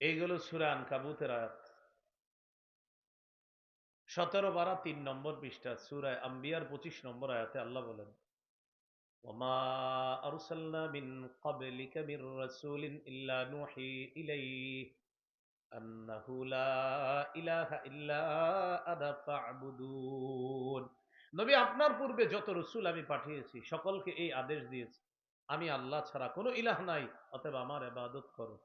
এইগুলো সুরা আনকাবুতের আয়াত সতেরো বারা তিন নম্বর পৃষ্ঠা সুরায় আম্বিয়ার পঁচিশ নম্বর আয়াতে আল্লাহ বলেন وما أرسلنا من قبلك من رسول إلا نوحي إليه أنه لا إله إلا أنا فاعبدون নবী আপনার পূর্বে যত রসুল আমি পাঠিয়েছি সকলকে এই আদেশ দিয়েছি আমি আল্লাহ ছাড়া কোনো ইলাহ নাই অতএব আমার এবাদত করো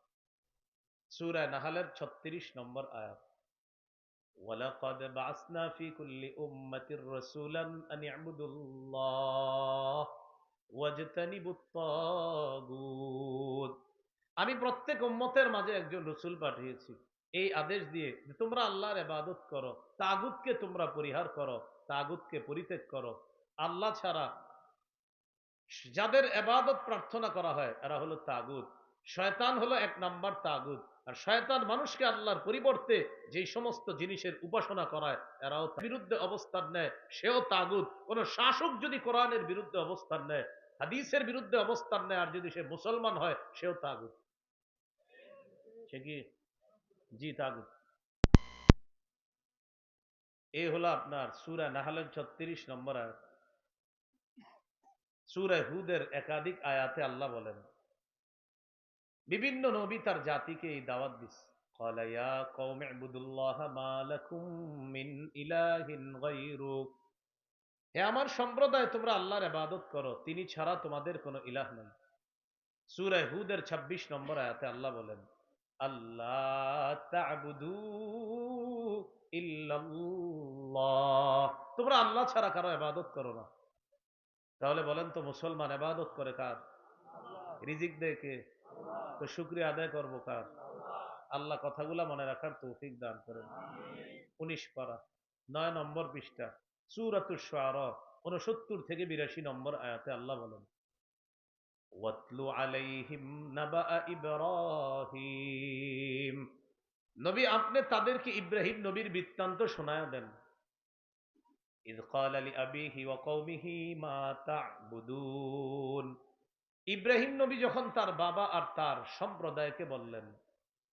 সুরায় নাহালের ছত্রিশ নম্বর আয়াত ولقد بعثنا في كل أمة رسولا أن يعبدوا الله واجتنبوا الطاغوت আমি প্রত্যেক উম্মতের মাঝে একজন রসুল পাঠিয়েছি এই আদেশ দিয়ে যে তোমরা আল্লাহর এবাদত করো তাগুতকে তোমরা পরিহার করো তাগুতকে পরিত্যাগ করো আল্লাহ ছাড়া যাদের এবাদত প্রার্থনা করা হয় এরা হলো তাগুত শয়তান হলো এক নাম্বার তাগুত। আর শয়তান মানুষকে আল্লাহর পরিবর্তে যে সমস্ত জিনিসের উপাসনা করায়, এরাও বিরুদ্ধে অবস্থান নেয়, সেও তাগুত। কোন শাসক যদি কোরআনের বিরুদ্ধে অবস্থান নেয়, হাদিসের বিরুদ্ধে অবস্থান নেয়, আর যদি সে মুসলমান হয়, সেও তাগুত। সে কি? জি, তাগুত। এই হলো আপনার সুরা নাহালের ছত্রিশ নম্বর আয়াত। সুরা হুদের একাধিক আয়াতে আল্লাহ বলেন বিভিন্ন নবী তার জাতিকে এই দাওয়াত দিচ্ছে আমার সম্প্রদায়, তোমরা আল্লাহর ইবাদত করো, তিনি ছাড়া তোমাদের কোনো ইলাহ নেই। সূরা হুদের ২৬ নম্বর আয়াতে আল্লাহ বলেন আল্লাহ তাবুদু ইল্লাল্লাহ। তোমরা আল্লাহ ছাড়া কারও ইবাদত করো না। তাহলে বলেন তো, মুসলমান ইবাদত করে কার? রিজিক দেয় কে? তো শুক্রিয়া আদায় করবো কার আল্লাহ কথাগুলা মনে রাখার তৌফিক দান করেন উনিশ পারা নয় নম্বর পৃষ্ঠা সুরাতুর শার উনসত্তর থেকে বিরাশি নম্বর আয়াতে আল্লাহ বলেন ওয়াতলু আলাইহিম নাবা ইব্রাহিম নবী আপনি তাদেরকে ইব্রাহিম নবীর বৃত্তান্ত শোনায়া দেন إذ قال لأبيه وقومه ما تعبدون ইব্রাহিম নবী যখন তার বাবা আর তার সম্প্রদায়কে বললেন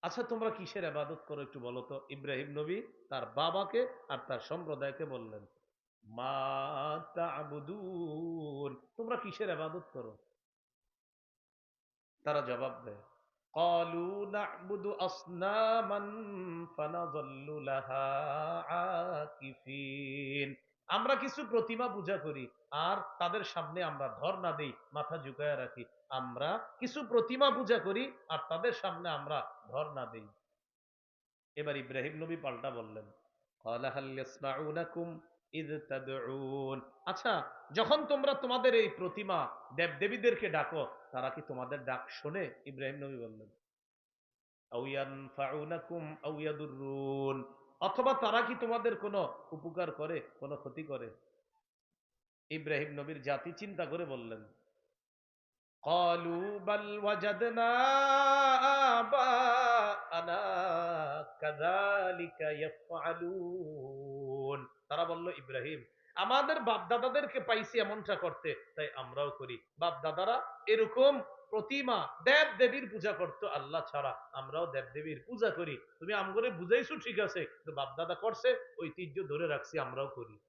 আচ্ছা তোমরা কিসের আবাদত করো একটু বলো তো? ইব্রাহিম নবী তার বাবাকে আর তার সম্প্রদায়কে বললেন তোমরা কিসের আবাদত করো? তারা জবাব দেয়, কলু আমরা কিছু প্রতিমা পূজা করি, আর তাদের সামনে আমরা ধর্ণা না দিই, মাথা ঝুঁকায় রাখি। আমরা কিছু প্রতিমা পূজা করি, আর তাদের সামনে আমরা ধর্ণা না দিই। এবার ইব্রাহিম নবী পাল্টা বললেন আচ্ছা যখন তোমরা তোমাদের এই প্রতিমা দেব দেবীদেরকে ডাকো, তারা কি তোমাদের ডাক শোনে? ইব্রাহিম নবী বললেন অথবা তারা কি তোমাদের কোনো উপকার করে, কোন ক্ষতি করে? ইব্রাহিম নবীর জাতি চিন্তা করে বললেন, কলু বাল আনা তারা বলল, ইব্রাহিম আমাদের বাপ দাদাদেরকে পাইছি এমনটা করতে, তাই আমরাও করি। বাপ দাদারা এরকম প্রতিমা দেব দেবীর পূজা করতো আল্লাহ ছাড়া, আমরাও দেব দেবীর পূজা করি। তুমি আমগরে বুঝাইছো ঠিক আছে, কিন্তু বাপ দাদা করছে, ঐতিহ্য ধরে রাখছি, আমরাও করি।